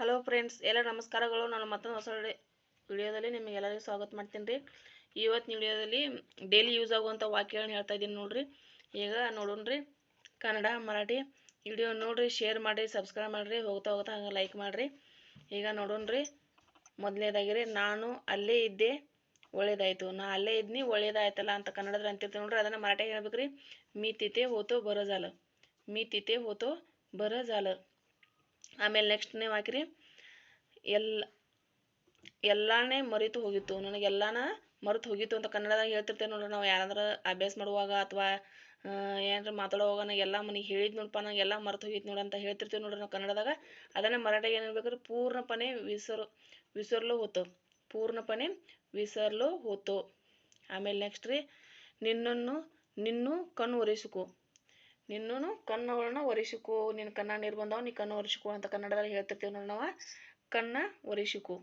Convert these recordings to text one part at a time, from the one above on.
Hello friends ಎಲ್ಲ ನಮಸ್ಕಾರಗಳು. ನಾನು ಮತ್ತೊಂದು ಹೊಸ ವಿಡಿಯೋದಲ್ಲಿ ನಿಮಗೆ ಎಲ್ಲರಿಗೂ ಸ್ವಾಗತ ಮಾಡ್ತೀನಿ ರೀ. ಇವತ್ತಿನ ವಿಡಿಯೋದಲ್ಲಿ ಡೈಲಿ ಯೂಸ್ ಆಗುವಂಥ ವಾಕ್ಯಗಳನ್ನ ಹೇಳ್ತಾ ಇದ್ದೀನಿ ನೋಡ್ರಿ. ಈಗ ನೋಡೋಣ ರೀ. ಕನ್ನಡ, ಮರಾಠಿ ವಿಡಿಯೋ ನೋಡ್ರಿ ಶೇರ್ ಮಾಡಿರಿ ಸಬ್ಸ್ಕ್ರೈಬ್ ಮಾಡಿರಿ, ಹೋಗ್ತಾ ಹೋಗ್ತಾ ಹಂಗೆ ಲೈಕ್ ಮಾಡಿರಿ. ಈಗ ನೋಡೋಣ ರೀ. ಮೊದಲನೇದಾಗಿರಿ ನಾನು ಅಲ್ಲೇ ಇದ್ದೆ, ಒಳ್ಳೇದಾಯಿತು. ನಾ ಅಲ್ಲೇ ಇದ್ನಿ, ಒಳ್ಳೇದಾಯ್ತಲ್ಲ ಅಂತ ಕನ್ನಡದಲ್ಲಿ ಅಂತಿರ್ತೀವಿ ನೋಡ್ರಿ. ಅದನ್ನು ಹೇಳ್ಬೇಕು ಹೇಳ್ಬೇಕ್ರಿ. ಮಿ ತಿತೆ ಹೋತೋ ಬರೋ ಜಾಲ ಮೀ ತಿತೆ ಹೋತೋ ಬರೋ ಜಾಲ झालं ನೆಕ್ಸ್ಟ್ ನೀವು ಹಾಕಿರಿ ಎಲ್ಲ ಎಲ್ಲಾನೇ ಮರೆತು ಹೋಗಿತ್ತು. ನನಗೆ ಎಲ್ಲಾನ ಮರೆತು ಹೋಗಿತ್ತು ಅಂತ ಕನ್ನಡದಾಗ ಹೇಳ್ತಿರ್ತೇವೆ ನೋಡ್ರಿ ನಾವು ಯಾರಾದ್ರೂ ಅಭ್ಯಾಸ ಮಾಡುವಾಗ ಅಥವಾ ಏನಾರ ಮಾತಾಡುವಾಗ ನಾ ಎಲ್ಲ ಮನೆಗೆ ಹೇಳಿದ್ ನೋಡಪ್ಪ ನಂಗೆ ಎಲ್ಲ ಮರೆತು ಹೋಗಿತ್ತು ನೋಡಿ ಅಂತ ಹೇಳ್ತಿರ್ತೀವಿ ನೋಡ್ರಿ ನಾವು ಕನ್ನಡದಾಗ. ಅದನ್ನೇ ಮರಾಠಿಗೆ ಏನು ಹೇಳ್ಬೇಕ್ರಿ? ಪೂರ್ಣಪಣೆ ವಿಸರ್, ವಿಸರ್ಲು ಹೋತು. ಪೂರ್ಣಪಣೆ ವಿಸರ್ಲು ಹೋತು. ಆಮೇಲೆ ನೆಕ್ಸ್ಟ್ ರೀ, ನಿನ್ನನ್ನು, ನಿನ್ನೂ ಕಣ್ಣು ಒರೆಸಿಕೋ. ನಿನ್ನೂ ಕಣ್ಣುಗಳನ್ನ ಒರೆಸಿಕು. ನಿನ್ನ ಕಣ್ಣ ನೀರು ಬಂದವ, ನೀ ಕಣ್ಣು ಒರೆಸಿಕು ಅಂತ ಕನ್ನಡದಲ್ಲಿ ಹೇಳ್ತಿರ್ತೀವಿ ನೋಡಿ ನಾವು. ಕಣ್ಣ ಒರೆಸಿಕು.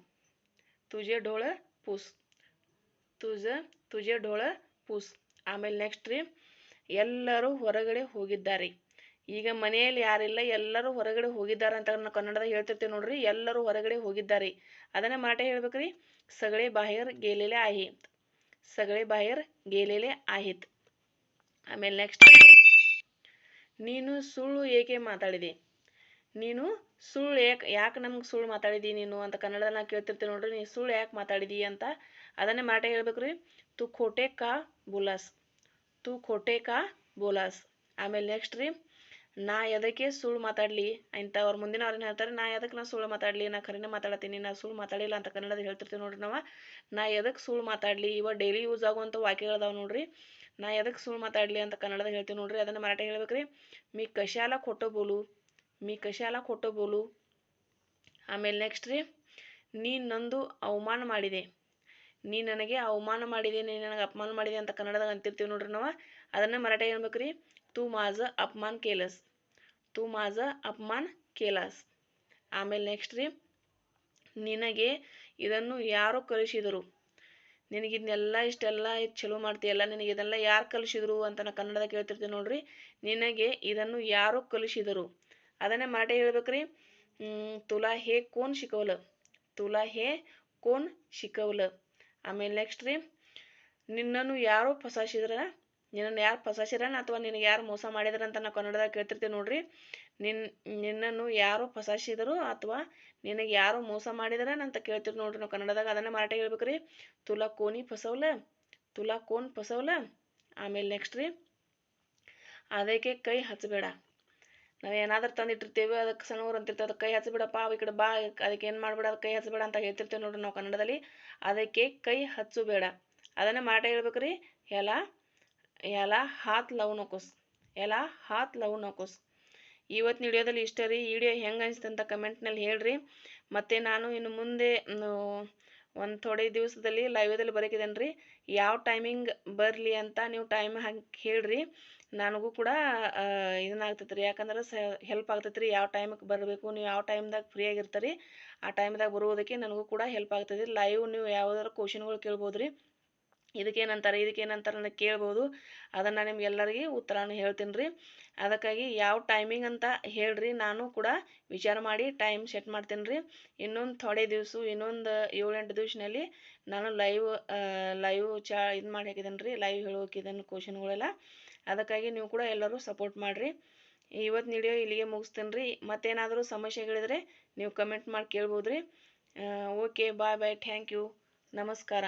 ತುಜೆ, ಡೋಳ, ಪೂಸ್. ತುಜ, ತುಜೆ, ಡೋಳ, ಪೂಸ್. ಆಮೇಲೆ ನೆಕ್ಸ್ಟ್ ರೀ, ಎಲ್ಲರೂ ಹೊರಗಡೆ ಹೋಗಿದ್ದಾರೆ. ಈಗ ಮನೆಯಲ್ಲಿ ಯಾರಿಲ್ಲ, ಎಲ್ಲರೂ ಹೊರಗಡೆ ಹೋಗಿದ್ದಾರೆ ಅಂತ ನಾವು ಕನ್ನಡದ ಹೇಳ್ತಿರ್ತೀವಿ ನೋಡ್ರಿ, ಎಲ್ಲರೂ ಹೊರಗಡೆ ಹೋಗಿದ್ದಾರೆ. ಅದನ್ನೇ ಮಾಟ ಹೇಳ್ಬೇಕ್ರಿ. ಸಗಳೆ ಬಾಯ್ಯರು ಗೇಲೆಲೆ ಆಹಿತ್. ಸಗಳೆ ಬಾಹಿರ್ ಗೇಲೆಲೆ ಆಹಿತ್. ಆಮೇಲೆ ನೆಕ್ಸ್ಟ್ ನೀನು ಸುಳ್ಳು ಏಕೆ ಮಾತಾಡಿದಿ? ನೀನು ಸುಳ್ಳು ಯಾಕೆ ಯಾಕೆ ನಮ್ಗೆ ಸುಳ್ಳು ಮಾತಾಡಿದಿ ನೀನು ಅಂತ ಕನ್ನಡದಲ್ಲಿ ನಾ ಕೇಳ್ತಿರ್ತೀವಿ ನೋಡ್ರಿ ನೀನು ಸುಳ್ಳು ಯಾಕೆ ಮಾತಾಡಿದಿ ಅಂತ ಅದನ್ನೇ ಮಾಟ ಹೇಳ್ಬೇಕು ರೀ. ತು ಖೋಟೆ ಕಾ ಬೋಲಾಸ್, ತು ಖೋಟೆ ಕಾ ಬೋಲಾಸ್. ಆಮೇಲೆ ನೆಕ್ಸ್ಟ್ ರೀ ನಾ ಎದಕ್ಕೆ ಸುಳ್ಳು ಮಾತಾಡ್ಲಿ? ಅಂತ ಅವ್ರು ಮುಂದಿನ ಅವ್ರೇನು ಹೇಳ್ತಾರೆ, ನಾ ಎದಕ್ಕೆ ನಾ ಸುಳ್ಳು ಮಾತಾಡ್ಲಿ, ನಾ ಖರೇನ ಮಾತಾಡತ್ತೀನಿ, ನಾ ಸುಳ್ಳು ಮಾತಾಡಿಲ್ಲ ಅಂತ ಕನ್ನಡದಲ್ಲಿ ಹೇಳ್ತಿರ್ತೀವಿ ನೋಡ್ರಿ ನಾವು. ನಾ ಎದಕ್ಕೆ ಸುಳ್ಳು ಮಾತಾಡಲಿ? ಇವ ಡೈಲಿ ಯೂಸ್ ಆಗುವಂಥ ವಾಕ್ಯಗಳದಾವೆ ನೋಡ್ರಿ. ನಾ ಎದಕ್ಕೆ ಸುಳ್ಳು ಮಾತಾಡ್ಲಿ ಅಂತ ಕನ್ನಡದಾಗ ಹೇಳ್ತೀನಿ ನೋಡ್ರಿ, ಅದನ್ನ ಮರಾಠಿ ಹೇಳ್ಬೇಕ್ರಿ. ಮೀ ಕಶಾಲ ಕೊಟ್ಟು ಬೋಲು, ಮೀ ಕಶಾಲ ಖೋಟೋ ಬೋಲು. ಆಮೇಲೆ ನೆಕ್ಸ್ಟ್ ರೀ, ನೀ ನಂದು ಅವಮಾನ ಮಾಡಿದೆ. ನೀ ನನಗೆ ಅವಮಾನ ಮಾಡಿದೆ, ನೀ ನನಗೆ ಅಪಮಾನ ಮಾಡಿದೆ ಅಂತ ಕನ್ನಡದಾಗ ಅಂತಿರ್ತೀವಿ ನೋಡ್ರಿ ನಾವು. ಅದನ್ನ ಮರಾಠಿ ಹೇಳ್ಬೇಕ್ರಿ. ತೂ ಮಾಜ ಅಪಮಾನ ಕೇಲಸ್. तू माझं अपमान केलास ಆಮೇಲೆ ನೆಕ್ಸ್ಟ್ ರೀ ನಿನಗೆ ಇದನ್ನು ಯಾರು ಕಲಿಸಿದರು ನಿನಗೆ ಇದನ್ನೆಲ್ಲ ಇಷ್ಟೆಲ್ಲ ಚಲೋ ಮಾಡ್ತೀಯಲ್ಲ ನಿನಗೆ ಇದೆಲ್ಲ ಯಾರು ಕಲಿಸಿದ್ರು ಅಂತ ನಾ ಕನ್ನಡದಾಗ ಕೇಳ್ತಿರ್ತೀವಿ ನೋಡ್ರಿ ನಿನಗೆ ಇದನ್ನು ಯಾರು ಕಲಿಸಿದರು ಅದನ್ನೇ ಮಾಟೆ ಹೇಳ್ಬೇಕ್ರಿ ತುಲಾ ಹೇ ಕೋನ್ ಶಿಕವಲ ತುಲಾ ಹೇ ಕೋನ್ ಶಿಕವಲ ಆಮೇಲೆ ನೆಕ್ಸ್ಟ್ ರೀ ನಿನ್ನನ್ನು ಯಾರು ಫಸಾಸಿದ್ರ ನಿನ್ನನ್ನು ಯಾರು ಫಸಾಸಿರನ ಅಥವಾ ನಿನಗೆ ಯಾರು ಮೋಸ ಮಾಡಿದ್ರ ಅಂತ ನಾವು ಕನ್ನಡದಾಗ ಕೇಳ್ತಿರ್ತೀವಿ ನೋಡ್ರಿ. ನಿನ್, ನಿನ್ನನ್ನು ಯಾರು ಫಸಾಸಿದರು ಅಥವಾ ನಿನಗೆ ಯಾರು ಮೋಸ ಮಾಡಿದ್ರ ಅಂತ ಕೇಳ್ತೀವಿ ನೋಡ್ರಿ ನಾವು ಕನ್ನಡದಾಗ ಅದನ್ನೇ ಮಾರಾಟ ಹೇಳ್ಬೇಕ್ರಿ. ತುಲಾ ಕೋನಿ ಫಸವಲ ತುಲಾ ಕೋನ್ ಫಸವಲ ಆಮೇಲೆ ನೆಕ್ಸ್ಟ್ ರೀ, ಅದಕ್ಕೆ ಕೈ ಹಚ್ಚಬೇಡ ನಾವು ಏನಾದ್ರೂ ತಂದಿಟ್ಟಿರ್ತೀವಿ ಅದಕ್ಕೆ ಸಣ್ಣವ್ರು ಅಂತಿರ್ತೇವೆ ಅದಕ್ಕೆ ಕೈ ಹಚ್ಚಬೇಡಪ್ಪ ಈ ಕಡೆ ಬಾ ಅದಕ್ಕೆ ಏನು ಮಾಡಬೇಡ ಅದಕ್ಕೆ ಕೈ ಹಚ್ಚಬೇಡ ಅಂತ ಹೇಳ್ತಿರ್ತೇವೆ ನೋಡ್ರಿ ನಾವು ಕನ್ನಡದಲ್ಲಿ. ಅದಕ್ಕೆ ಕೈ ಹಚ್ಚಬೇಡ. ಅದನ್ನೇ ಮಾರಾಟ ಹೇಳ್ಬೇಕ್ರಿ ಎಲ್ಲ ಎಲ್ಲ ಹಾತ್ ಲವ್ ನೋಕೋಸ್ ಎಲ್ಲ ಹಾತ್ ಲವ್ ನಕೋಸ್. ಇವತ್ತಿನ ವಿಡಿಯೋದಲ್ಲಿ ಇಷ್ಟೇ ರೀ ವಿಡಿಯೋ ಹೆಂಗೆ ಅನಿಸ್ತು ಅಂತ ಕಮೆಂಟ್ನಲ್ಲಿ ಹೇಳ್ರಿ. ಮತ್ತು ನಾನು ಇನ್ನು ಮುಂದೆ ಒಂದು ಥೋಡೆ ದಿವಸದಲ್ಲಿ ಲೈವದಲ್ಲಿ ಬರೋಕಿದ್ದೇನೆ ರೀ. ಯಾವ ಟೈಮಿಂಗ್ ಬರಲಿ ಅಂತ ನೀವು ಟೈಮ್ ಹಾಕಿ ಹೇಳ್ರಿ. ನನಗೂ ಕೂಡ ಇದನ್ನಾಗ್ತೈತೆ ರೀ. ಯಾಕಂದ್ರೆ ಸ ಹೆಲ್ಪ್ ಆಗ್ತೈತೆ ರೀ. ಯಾವ ಟೈಮಿಗೆ ಬರಬೇಕು, ನೀವು ಯಾವ ಟೈಮ್ದಾಗ ಫ್ರೀ ಆಗಿರ್ತೀರಿ, ಆ ಟೈಮ್ದಾಗ ಬರುವುದಕ್ಕೆ ನನಗೂ ಕೂಡ ಹೆಲ್ಪ್ ಆಗ್ತದೆ ಲೈವ್ ನೀವು ಯಾವ್ದಾದ್ರು ಕ್ವಶನ್ಗಳು ಕೇಳ್ಬೋದು ರೀ ಇದಕ್ಕೇನಂತಾರೆ ಇದಕ್ಕೇನಂತಾರೆ ಅಂತ ಕೇಳ್ಬೋದು. ಅದನ್ನು ನಿಮ್ಗೆಲ್ಲರಿಗೆ ಉತ್ತರನ ಹೇಳ್ತೀನಿ ರೀ ಅದಕ್ಕಾಗಿ ಯಾವ ಟೈಮಿಂಗ್ ಅಂತ ಹೇಳ್ರಿ, ನಾನು ಕೂಡ ವಿಚಾರ ಮಾಡಿ ಟೈಮ್ ಸೆಟ್ ಮಾಡ್ತೀನಿ ರೀ ಇನ್ನೊಂದು ಥೋಡೆ ದಿವಸ, ಇನ್ನೊಂದು ಏಳೆಂಟು ದಿವಸನಲ್ಲಿ ನಾನು ಲೈವ್ ಲೈವ್ ಚಾ ಇದು ಮಾಡಿ ಹಾಕಿದ್ದೀನಿ ರೀ ಲೈವ್ ಹೇಳೋಕಿದ್ದೇನೆ ಕ್ವಶನ್ಗಳೆಲ್ಲ ಅದಕ್ಕಾಗಿ ನೀವು ಕೂಡ ಎಲ್ಲರೂ ಸಪೋರ್ಟ್ ಮಾಡಿರಿ. ಇವತ್ತು ವಿಡಿಯೋ ಇಲ್ಲಿಗೆ ಮುಗಿಸ್ತೀನಿ ರೀ ಮತ್ತೇನಾದರೂ ಸಮಸ್ಯೆಗಳಿದ್ರೆ ನೀವು ಕಮೆಂಟ್ ಮಾಡಿ ಕೇಳ್ಬೋದು ರೀ okay bye bye thank you ನಮಸ್ಕಾರ.